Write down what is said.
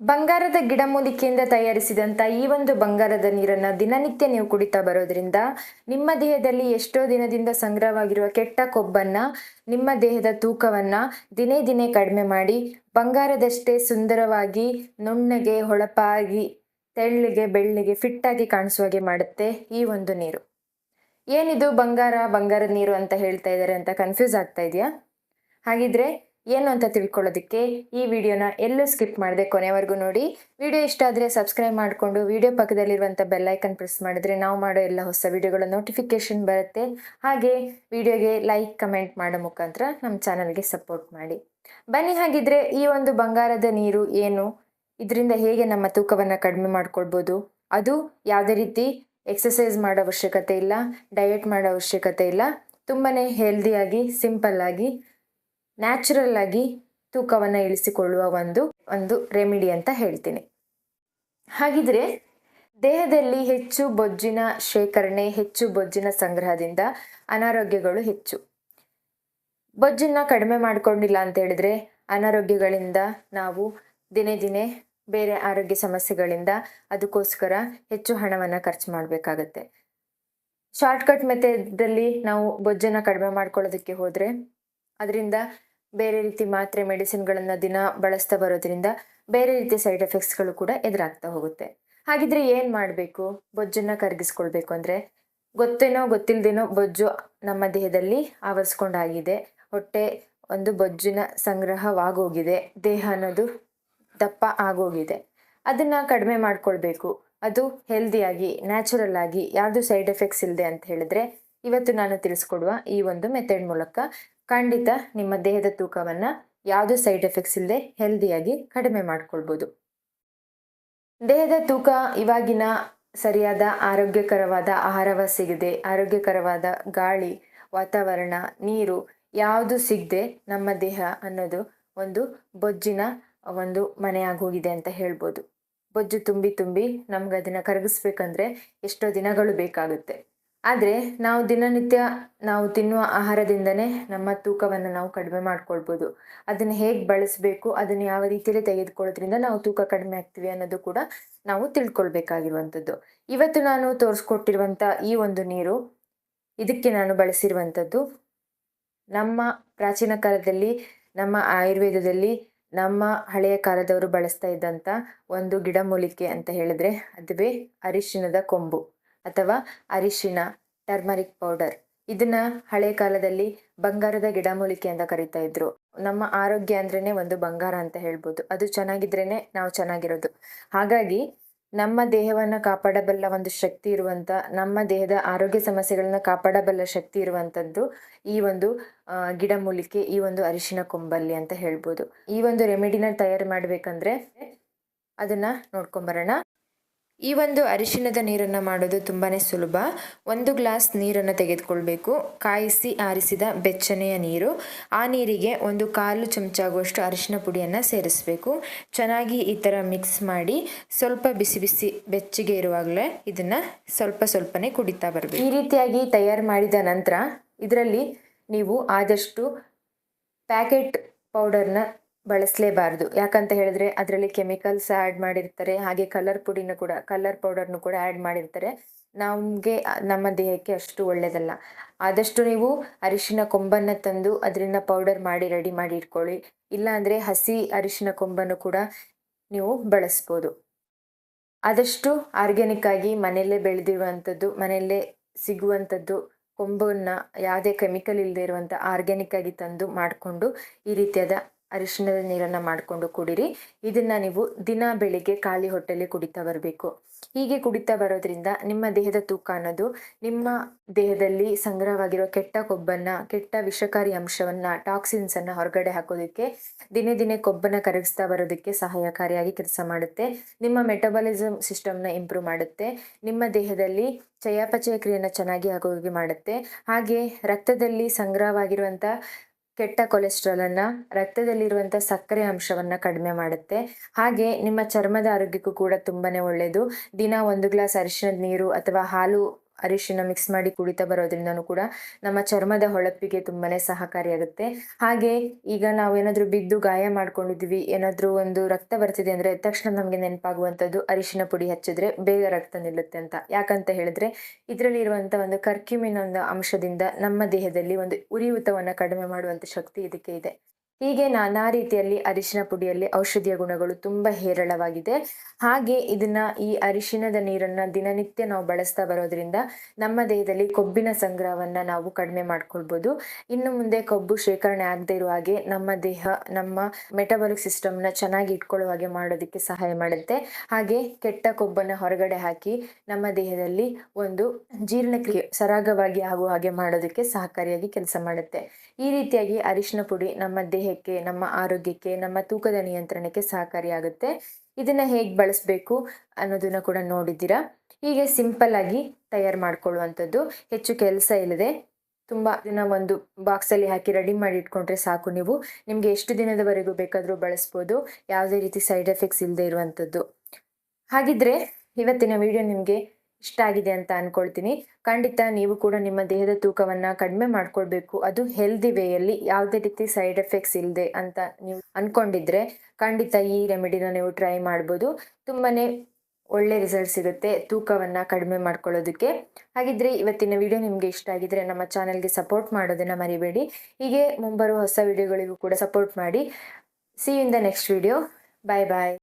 ಬಂಗಾರದ ಗಿಡಮೂಲಿಕೆಯಿಂದ ತಯಾರಿಸಿದಂಥ ಈ ಒಂದು ಬಂಗಾರದ ನೀರನ್ನು ದಿನನಿತ್ಯ ನೀವು ಕುಡಿತಾ ಬರೋದ್ರಿಂದ ನಿಮ್ಮ ದೇಹದಲ್ಲಿ ಎಷ್ಟೋ ದಿನದಿಂದ ಸಂಗ್ರಹವಾಗಿರುವ ಕೆಟ್ಟ ಕೊಬ್ಬನ್ನು ನಿಮ್ಮ ದೇಹದ ತೂಕವನ್ನು ದಿನೇ ದಿನೇ ಕಡಿಮೆ ಮಾಡಿ ಬಂಗಾರದಷ್ಟೇ ಸುಂದರವಾಗಿ ನುಣ್ಣಗೆ ಹೊಳಪಾಗಿ ತೆಳ್ಳಗೆ ಬೆಳ್ಳಿಗೆ ಫಿಟ್ಟಾಗಿ ಕಾಣಿಸುವ ಹಾಗೆ ಮಾಡುತ್ತೆ ಈ ಒಂದು ನೀರು. ಏನಿದು ಬಂಗಾರ ಬಂಗಾರದ ನೀರು ಅಂತ ಹೇಳ್ತಾ ಇದ್ದಾರೆ ಅಂತ ಕನ್ಫ್ಯೂಸ್ ಆಗ್ತಾ ಇದೆಯಾ? ಹಾಗಿದ್ರೆ ಏನು ಅಂತ ತಿಳ್ಕೊಳ್ಳೋದಕ್ಕೆ ಈ ವಿಡಿಯೋನ ಎಲ್ಲೂ ಸ್ಕಿಪ್ ಮಾಡದೆ ಕೊನೆವರೆಗೂ ನೋಡಿ. ವಿಡಿಯೋ ಇಷ್ಟ ಆದರೆ ಸಬ್ಸ್ಕ್ರೈಬ್ ಮಾಡಿಕೊಂಡು, ವಿಡಿಯೋ ಪಕ್ಕದಲ್ಲಿರುವಂಥ ಬೆಲ್ಲೈಕನ್ ಪ್ರೆಸ್ ಮಾಡಿದ್ರೆ ನಾವು ಮಾಡೋ ಎಲ್ಲ ಹೊಸ ವಿಡಿಯೋಗಳ ನೋಟಿಫಿಕೇಷನ್ ಬರುತ್ತೆ. ಹಾಗೆ ವಿಡಿಯೋಗೆ ಲೈಕ್ ಕಮೆಂಟ್ ಮಾಡೋ ಮುಖಾಂತರ ನಮ್ಮ ಚಾನಲ್ಗೆ ಸಪೋರ್ಟ್ ಮಾಡಿ. ಬನ್ನಿ ಹಾಗಿದ್ರೆ ಈ ಒಂದು ಬಂಗಾರದ ನೀರು ಏನು? ಇದರಿಂದ ಹೇಗೆ ನಮ್ಮ ತೂಕವನ್ನು ಕಡಿಮೆ ಮಾಡ್ಕೊಳ್ಬೋದು? ಅದು ಯಾವುದೇ ರೀತಿ ಎಕ್ಸಸೈಸ್ ಮಾಡೋ ಅವಶ್ಯಕತೆ ಇಲ್ಲ ಡಯಟ್ ಮಾಡೋ ಅವಶ್ಯಕತೆ ಇಲ್ಲ. ತುಂಬಾ ಹೆಲ್ದಿಯಾಗಿ ಸಿಂಪಲ್ಲಾಗಿ ನ್ಯಾಚುರಲ್ ಆಗಿ ತೂಕವನ್ನು ಇಳಿಸಿಕೊಳ್ಳುವ ಒಂದು ಒಂದು ರೆಮಿಡಿ ಅಂತ ಹೇಳ್ತೀನಿ. ಹಾಗಿದ್ರೆ ದೇಹದಲ್ಲಿ ಹೆಚ್ಚು ಬೊಜ್ಜಿನ ಶೇಖರಣೆ, ಹೆಚ್ಚು ಬೊಜ್ಜಿನ ಸಂಗ್ರಹದಿಂದ ಅನಾರೋಗ್ಯಗಳು ಹೆಚ್ಚು. ಬೊಜ್ಜನ್ನ ಕಡಿಮೆ ಮಾಡಿಕೊಂಡಿಲ್ಲ ಅಂತ ಹೇಳಿದ್ರೆ ಅನಾರೋಗ್ಯಗಳಿಂದ ನಾವು ದಿನೇ ದಿನೇ ಬೇರೆ ಆರೋಗ್ಯ ಸಮಸ್ಯೆಗಳಿಂದ ಅದಕ್ಕೋಸ್ಕರ ಹೆಚ್ಚು ಹಣವನ್ನು ಖರ್ಚು ಮಾಡಬೇಕಾಗತ್ತೆ. ಶಾರ್ಟ್ಕಟ್ ಮೆಥಡಲ್ಲಿ ನಾವು ಬೊಜ್ಜನ್ನು ಕಡಿಮೆ ಮಾಡ್ಕೊಳ್ಳೋದಕ್ಕೆ ಹೋದರೆ, ಅದರಿಂದ ಬೇರೆ ರೀತಿ ಮಾತ್ರೆ ಮೆಡಿಸಿನ್ಗಳನ್ನು ದಿನ ಬಳಸ್ತಾ ಬರೋದ್ರಿಂದ ಬೇರೆ ರೀತಿ ಸೈಡ್ ಎಫೆಕ್ಟ್ಸ್ಗಳು ಕೂಡ ಎದುರಾಗ್ತಾ ಹೋಗುತ್ತೆ. ಹಾಗಿದ್ರೆ ಏನು ಮಾಡಬೇಕು? ಬೊಜ್ಜನ್ನು ಕರಗಿಸ್ಕೊಳ್ಬೇಕು ಅಂದರೆ ಗೊತ್ತೇನೋ ಗೊತ್ತಿಲ್ಲದೇನೋ ಬೊಜ್ಜು ನಮ್ಮ ದೇಹದಲ್ಲಿ ಆವರಿಸ್ಕೊಂಡಾಗಿದೆ. ಹೊಟ್ಟೆ ಒಂದು ಬೊಜ್ಜಿನ ಸಂಗ್ರಹವಾಗೋಗಿದೆ. ದೇಹ ಅನ್ನೋದು ದಪ್ಪ ಆಗೋಗಿದೆ. ಅದನ್ನು ಕಡಿಮೆ ಮಾಡಿಕೊಳ್ಬೇಕು. ಅದು ಹೆಲ್ದಿಯಾಗಿ, ನ್ಯಾಚುರಲ್ ಆಗಿ ಯಾವುದು ಸೈಡ್ ಎಫೆಕ್ಟ್ಸ್ ಇಲ್ಲದೆ ಅಂತ ಹೇಳಿದ್ರೆ ಇವತ್ತು ನಾನು ತಿಳಿಸ್ಕೊಡುವ ಈ ಒಂದು ಮೆಥಡ್ ಮೂಲಕ ಖಂಡಿತ ನಿಮ್ಮ ದೇಹದ ತೂಕವನ್ನು ಯಾವುದೇ ಸೈಡ್ ಎಫೆಕ್ಟ್ಸ್ ಇಲ್ಲದೆ ಹೆಲ್ದಿಯಾಗಿ ಕಡಿಮೆ ಮಾಡ್ಕೊಳ್ಬೋದು. ದೇಹದ ತೂಕ ಇವಾಗಿನ ಸರಿಯಾದ ಆರೋಗ್ಯಕರವಾದ ಆಹಾರವ ಸಿಗದೆ, ಆರೋಗ್ಯಕರವಾದ ಗಾಳಿ, ವಾತಾವರಣ, ನೀರು ಯಾವುದು ಸಿಗದೆ ನಮ್ಮ ದೇಹ ಅನ್ನೋದು ಒಂದು ಬೊಜ್ಜಿನ ಒಂದು ಮನೆಯಾಗೋಗಿದೆ ಅಂತ ಹೇಳ್ಬೋದು. ಬೊಜ್ಜು ತುಂಬಿ ತುಂಬಿ ನಮ್ಗೆ ಅದನ್ನು ಕರಗಿಸ್ಬೇಕಂದ್ರೆ ಎಷ್ಟೋ ದಿನಗಳು ಬೇಕಾಗುತ್ತೆ. ಆದರೆ ನಾವು ದಿನನಿತ್ಯ ನಾವು ತಿನ್ನುವ ಆಹಾರದಿಂದನೇ ನಮ್ಮ ತೂಕವನ್ನು ನಾವು ಕಡಿಮೆ ಮಾಡ್ಕೊಳ್ಬೋದು. ಅದನ್ನು ಹೇಗೆ ಬಳಸಬೇಕು, ಅದನ್ನು ಯಾವ ರೀತಿಯಲ್ಲಿ ತೆಗೆದುಕೊಳ್ಳೋದ್ರಿಂದ ನಾವು ತೂಕ ಕಡಿಮೆ ಆಗ್ತೀವಿ ಅನ್ನೋದು ಕೂಡ ನಾವು ತಿಳ್ಕೊಳ್ಬೇಕಾಗಿರುವಂಥದ್ದು. ಇವತ್ತು ನಾನು ತೋರಿಸ್ಕೊಟ್ಟಿರುವಂಥ ಈ ಒಂದು ನೀರು, ಇದಕ್ಕೆ ನಾನು ಬಳಸಿರುವಂಥದ್ದು ನಮ್ಮ ಪ್ರಾಚೀನ ಕಾಲದಲ್ಲಿ, ನಮ್ಮ ಆಯುರ್ವೇದದಲ್ಲಿ, ನಮ್ಮ ಹಳೆಯ ಕಾಲದವರು ಬಳಸ್ತಾ ಇದ್ದಂಥ ಒಂದು ಗಿಡಮೂಲಿಕೆ ಅಂತ ಹೇಳಿದ್ರೆ, ಅದುವೇ ಅರಿಶಿಣದ ಕೊಂಬು. ಅಥವಾ ಅರಿಶಿನ ಟರ್ಮರಿಕ್ ಪೌಡರ್. ಇದನ್ನ ಹಳೆ ಕಾಲದಲ್ಲಿ ಬಂಗಾರದ ಗಿಡಮೂಲಿಕೆ ಅಂತ ಕರಿತಾ ಇದ್ರು. ನಮ್ಮ ಆರೋಗ್ಯ ಅಂದ್ರೇನೆ ಒಂದು ಬಂಗಾರ ಅಂತ ಹೇಳ್ಬೋದು. ಅದು ಚೆನ್ನಾಗಿದ್ರೇನೆ ನಾವು ಚೆನ್ನಾಗಿರೋದು. ಹಾಗಾಗಿ ನಮ್ಮ ದೇಹವನ್ನ ಕಾಪಾಡಬಲ್ಲ ಒಂದು ಶಕ್ತಿ ಇರುವಂಥ ನಮ್ಮ ದೇಹದ ಆರೋಗ್ಯ ಸಮಸ್ಯೆಗಳನ್ನ ಕಾಪಾಡಬಲ್ಲ ಶಕ್ತಿ ಇರುವಂಥದ್ದು ಈ ಒಂದು ಗಿಡಮೂಲಿಕೆ, ಈ ಒಂದು ಅರಿಶಿನ ಕೊಂಬಲ್ಲಿ ಅಂತ ಹೇಳ್ಬೋದು. ಈ ಒಂದು ರೆಮಿಡಿನ ತಯಾರು ಮಾಡಬೇಕಂದ್ರೆ ಅದನ್ನು ನೋಡ್ಕೊಂಬರೋಣ. ಈ ಒಂದು ಅರಿಶಿಣದ ನೀರನ್ನು ಮಾಡೋದು ತುಂಬಾ ಸುಲಭ. ಒಂದು ಗ್ಲಾಸ್ ನೀರನ್ನು ತೆಗೆದುಕೊಳ್ಬೇಕು. ಕಾಯಿಸಿ ಆರಿಸಿದ ಬೆಚ್ಚನೆಯ ನೀರು. ಆ ನೀರಿಗೆ ಒಂದು ಕಾಲು ಚಮಚ ಆಗುವಷ್ಟು ಅರಿಶಿನ ಪುಡಿಯನ್ನು ಸೇರಿಸಬೇಕು. ಚೆನ್ನಾಗಿ ಈ ಥರ ಮಿಕ್ಸ್ ಮಾಡಿ ಸ್ವಲ್ಪ ಬಿಸಿ ಬಿಸಿ ಬೆಚ್ಚಗೆ ಇರುವಾಗಲೇ ಇದನ್ನು ಸ್ವಲ್ಪ ಸ್ವಲ್ಪನೇ ಕುಡಿತಾ ಬರಬೇಕು. ಈ ರೀತಿಯಾಗಿ ತಯಾರು ಮಾಡಿದ ನಂತರ ಇದರಲ್ಲಿ ನೀವು ಆದಷ್ಟು ಪ್ಯಾಕೆಟ್ ಪೌಡರ್ನ ಬಳಸಲೇಬಾರ್ದು. ಯಾಕಂತ ಹೇಳಿದ್ರೆ ಅದರಲ್ಲಿ ಕೆಮಿಕಲ್ಸ್ ಆ್ಯಡ್ ಮಾಡಿರ್ತಾರೆ, ಹಾಗೆ ಕಲರ್ ಪುಡಿನೂ ಕೂಡ, ಕಲರ್ ಪೌಡರ್ನು ಕೂಡ ಆ್ಯಡ್ ಮಾಡಿರ್ತಾರೆ. ನಮಗೆ, ನಮ್ಮ ದೇಹಕ್ಕೆ ಅಷ್ಟು ಒಳ್ಳೆಯದಲ್ಲ ಆದಷ್ಟು ನೀವು ಅರಿಶಿನ ಕೊಂಬನ್ನು ತಂದು ಅದರಿಂದ ಪೌಡರ್ ಮಾಡಿ, ರೆಡಿ ಮಾಡಿ ಇಟ್ಕೊಳ್ಳಿ. ಇಲ್ಲಾಂದರೆ ಹಸಿ ಅರಿಶಿನ ಕೊಂಬನ್ನು ಕೂಡ ನೀವು ಬಳಸ್ಬೋದು. ಆದಷ್ಟು ಆರ್ಗ್ಯಾನಿಕ್ ಆಗಿ ಮನೆಯಲ್ಲೇ ಬೆಳೆದಿರುವಂಥದ್ದು, ಮನೆಯಲ್ಲೇ ಸಿಗುವಂಥದ್ದು ಕೊಂಬನ್ನು, ಯಾವುದೇ ಕೆಮಿಕಲ್ ಇಲ್ಲದೆ ಇರುವಂಥ ಆರ್ಗ್ಯಾನಿಕ್ ಆಗಿ ತಂದು ಮಾಡಿಕೊಂಡು ಈ ರೀತಿಯಾದ ಅರಿಶಿಣದ ನೀರನ್ನು ಮಾಡಿಕೊಂಡು ಕುಡಿರಿ. ಇದನ್ನು ನೀವು ದಿನ ಬೆಳಿಗ್ಗೆ ಖಾಲಿ ಹೊಟ್ಟೆಲಿ ಕುಡಿತಾ ಬರಬೇಕು. ಹೀಗೆ ಕುಡಿತಾ ಬರೋದ್ರಿಂದ ನಿಮ್ಮ ದೇಹದ ತೂಕ ಅನ್ನೋದು ನಿಮ್ಮ ದೇಹದಲ್ಲಿ ಸಂಗ್ರಹವಾಗಿರೋ ಕೆಟ್ಟ ಕೊಬ್ಬನ್ನು, ಕೆಟ್ಟ ವಿಷಕಾರಿ ಅಂಶವನ್ನು ಟಾಕ್ಸಿನ್ಸನ್ನು ಹೊರಗಡೆ ಹಾಕೋದಕ್ಕೆ, ದಿನೇ ದಿನೇ ಕೊಬ್ಬನ್ನು ಕರಗಿಸ್ತಾ ಬರೋದಕ್ಕೆ ಸಹಾಯಕಾರಿಯಾಗಿ ಕೆಲಸ ಮಾಡುತ್ತೆ. ನಿಮ್ಮ ಮೆಟಬಾಲಿಸಮ್ ಸಿಸ್ಟಮ್ನ ಇಂಪ್ರೂವ್ ಮಾಡುತ್ತೆ. ನಿಮ್ಮ ದೇಹದಲ್ಲಿ ಚಯಾಪಚಯ ಕ್ರಿಯೆಯನ್ನು ಚೆನ್ನಾಗಿ ಆಗೋಗಿ ಮಾಡುತ್ತೆ. ಹಾಗೆ ರಕ್ತದಲ್ಲಿ ಸಂಗ್ರಹವಾಗಿರುವಂಥ ಕೆಟ್ಟ ಕೊಲೆಸ್ಟ್ರಾಲನ್ನು ರಕ್ತದಲ್ಲಿರುವಂಥ ಸಕ್ಕರೆ ಅಂಶವನ್ನು ಕಡಿಮೆ ಮಾಡುತ್ತೆ. ಹಾಗೆ ನಿಮ್ಮ ಚರ್ಮದ ಆರೋಗ್ಯಕ್ಕೂ ಕೂಡ ತುಂಬಾನೇ ಒಳ್ಳೆಯದು ದಿನ ಒಂದು ಗ್ಲಾಸ್ ಅರಿಶಿಣದ ನೀರು ಅಥವಾ ಹಾಲು ಅರಿಶಿನ ಮಿಕ್ಸ್ ಮಾಡಿ ಕುಡಿತಾ ಬರೋದ್ರಿಂದನೂ ಕೂಡ ನಮ್ಮ ಚರ್ಮದ ಹೊಳಪಿಗೆ ತುಂಬಾನೇ ಸಹಕಾರಿಯಾಗುತ್ತೆ. ಹಾಗೆ ಈಗ ನಾವು ಏನಾದರೂ ಬಿದ್ದು ಗಾಯ ಮಾಡ್ಕೊಂಡಿದ್ವಿ ಏನಾದರೂ ಒಂದು ರಕ್ತ ಬರ್ತಿದೆ ಅಂದರೆ ತಕ್ಷಣ ನಮಗೆ ನೆನಪಾಗುವಂಥದ್ದು ಅರಿಶಿನ ಪುಡಿ ಹಚ್ಚಿದ್ರೆ ಬೇಗ ರಕ್ತ ನಿಲ್ಲುತ್ತೆ ಅಂತ. ಯಾಕಂತ ಹೇಳಿದ್ರೆ ಇದರಲ್ಲಿ ಇರುವಂಥ ಒಂದು ಕರ್ಕ್ಯುಮಿನ್ ಒಂದು ಅಂಶದಿಂದ ನಮ್ಮ ದೇಹದಲ್ಲಿ ಒಂದು ಉರಿಯೂತವನ್ನು ಕಡಿಮೆ ಮಾಡುವಂಥ ಶಕ್ತಿ ಇದಕ್ಕೆ ಇದೆ. ಹೀಗೆ ನಾನಾ ರೀತಿಯಲ್ಲಿ ಅರಿಶಿನ ಪುಡಿಯಲ್ಲಿ ಔಷಧಿಯ ಗುಣಗಳು ತುಂಬ ಹೇರಳವಾಗಿದೆ. ಹಾಗೆ ಇದನ್ನ ಈ ಅರಿಶಿನದ ನೀರನ್ನ ದಿನನಿತ್ಯ ನಾವು ಬಳಸ್ತಾ ಬರೋದ್ರಿಂದ ನಮ್ಮ ದೇಹದಲ್ಲಿ ಕೊಬ್ಬಿನ ಸಂಗ್ರಹವನ್ನ ನಾವು ಕಡಿಮೆ ಮಾಡ್ಕೊಳ್ಬೋದು. ಇನ್ನು ಮುಂದೆ ಕೊಬ್ಬು ಶೇಖರಣೆ ಆಗದೆ ಇರುವ ಹಾಗೆ ನಮ್ಮ ದೇಹ, ನಮ್ಮ ಮೆಟಬಾಲಿಕ್ನ ಚೆನ್ನಾಗಿ ಇಟ್ಕೊಳ್ಳೋ ಹಾಗೆ ಮಾಡೋದಕ್ಕೆ ಸಹಾಯ ಮಾಡುತ್ತೆ. ಹಾಗೆ ಕೆಟ್ಟ ಕೊಬ್ಬನ್ನ ಹೊರಗಡೆ ಹಾಕಿ ನಮ್ಮ ದೇಹದಲ್ಲಿ ಒಂದು ಜೀರ್ಣಕ್ರಿಯೆ, ಸರಾಗವಾಗಿ ಆಗುವ ಹಾಗೆ ಮಾಡೋದಕ್ಕೆ ಸಹಕಾರಿಯಾಗಿ ಕೆಲಸ ಮಾಡುತ್ತೆ. ಈ ರೀತಿಯಾಗಿ ಅರಿಶಿನ ಪುಡಿ ನಮ್ಮ ದೇಹಕ್ಕೆ, ನಮ್ಮ ಆರೋಗ್ಯಕ್ಕೆ, ನಮ್ಮ ತೂಕದ ನಿಯಂತ್ರಣಕ್ಕೆ ಸಹಕಾರಿಯಾಗುತ್ತೆ. ಇದನ್ನ ಹೇಗೆ ಬಳಸಬೇಕು ಅನ್ನೋದನ್ನ ಕೂಡ ನೋಡಿದ್ದೀರಾ? ಹೀಗೆ ಸಿಂಪಲ್ ಆಗಿ ತಯಾರು ಮಾಡ್ಕೊಳ್ಳುವಂಥದ್ದು. ಹೆಚ್ಚು ಕೆಲಸ ಇಲ್ಲದೆ ತುಂಬ ದಿನ ಒಂದು ಬಾಕ್ಸಲ್ಲಿ ಹಾಕಿ ರೆಡಿ ಮಾಡಿ ಇಟ್ಕೊಂಡ್ರೆ ಸಾಕು ನೀವು. ನಿಮಗೆ ಎಷ್ಟು ದಿನದವರೆಗೂ ಬೇಕಾದರೂ ಬಳಸ್ಬೋದು. ಯಾವುದೇ ರೀತಿ ಸೈಡ್ ಎಫೆಕ್ಟ್ಸ್ ಇಲ್ಲದೆ ಇರುವಂಥದ್ದು. ಹಾಗಿದ್ರೆ ಇವತ್ತಿನ ವಿಡಿಯೋ ನಿಮಗೆ ಇಷ್ಟ ಆಗಿದೆ ಅಂತ ಅನ್ಕೊಳ್ತೀನಿ. ಖಂಡಿತ ನೀವು ಕೂಡ ನಿಮ್ಮ ದೇಹದ ತೂಕವನ್ನ ಕಡಿಮೆ ಮಾಡ್ಕೊಳ್ಬೇಕು. ಅದು ಹೆಲ್ದಿ ವೇಯಲ್ಲಿ ಯಾವುದೇ ರೀತಿ ಸೈಡ್ ಎಫೆಕ್ಟ್ಸ್ ಇಲ್ಲದೆ ಅಂತ ನೀವು ಅನ್ಕೊಂಡಿದ್ರೆ ಖಂಡಿತ ಈ ರೆಮಿಡಿನ ನೀವು ಟ್ರೈ ಮಾಡ್ಬೋದು. ತುಂಬಾನೇ ಒಳ್ಳೆ ರಿಸಲ್ಟ್ ಸಿಗುತ್ತೆ ತೂಕವನ್ನು ಕಡಿಮೆ ಮಾಡ್ಕೊಳ್ಳೋದಕ್ಕೆ. ಹಾಗಿದ್ರೆ ಇವತ್ತಿನ ವಿಡಿಯೋ ನಿಮಗೆ ಇಷ್ಟ ಆಗಿದ್ರೆ ನಮ್ಮ ಚಾನಲ್ಗೆ ಸಪೋರ್ಟ್ ಮಾಡೋದನ್ನು ಮರಿಬೇಡಿ. ಹೀಗೆ ಮುಂಬರುವ ಹೊಸ ವಿಡಿಯೋಗಳಿಗೂ ಕೂಡ ಸಪೋರ್ಟ್ ಮಾಡಿ. See in the next video bye bye